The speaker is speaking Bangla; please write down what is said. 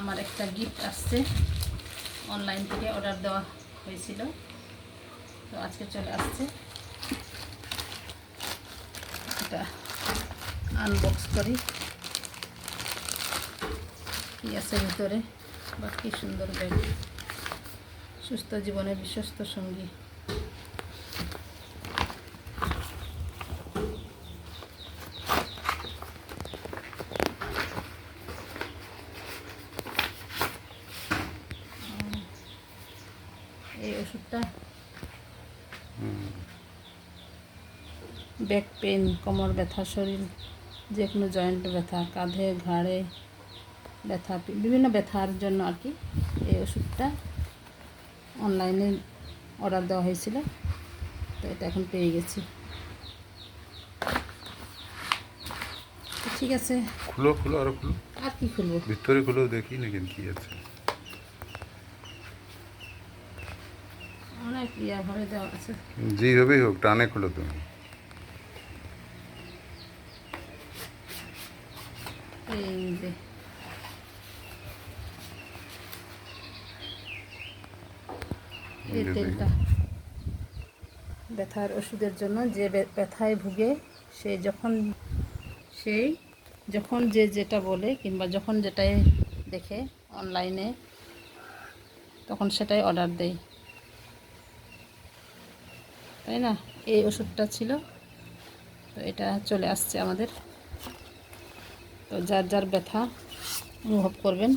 আমার একটা গিফট আসছে। অনলাইন থেকে অর্ডার দেওয়া হয়েছিল। তো আজকে চলে আসছে। এটা আনবক্স করি। কি আছে ভিতরে। বা কি সুন্দর ব্যাগ সুস্থ জীবনের বিশ্বস্ত সঙ্গী। এই ওষুধটা। ব্যাক পেন কোমর ব্যথা শরীর যে কোনো জয়েন্ট ব্যথা কাঁধে ঘাড়ে ব্যথা বিভিন্ন ব্যথার জন্য আর কি এই ওষুধটা অনলাইনে অর্ডার দেওয়া হয়েছিল। তো এটা এখন পেয়ে গেছি। ঠিক আছে। খুলো খুলো আর খুলো। আর কি খুলবো? ভিতরে খুলো দেখি না কেন কি আছে। অনেক ইয়া দেওয়া আছে। যেইভাবেই হোক টানে খুলো তুমি। এই যে। এই তেলটা। ব্যথার ওষুধের জন্য যে ব্যথায় ভুগে সে যখন সেই যখন যে যেটা বলে কিংবা যখন যেটাই দেখে অনলাইনে তখন সেটাই অর্ডার দেয়। তাই না? এই ওষুধটা ছিল। তো এটা চলে আসছে আমাদের। তো যার যার ব্যথা অনুভব করবেন।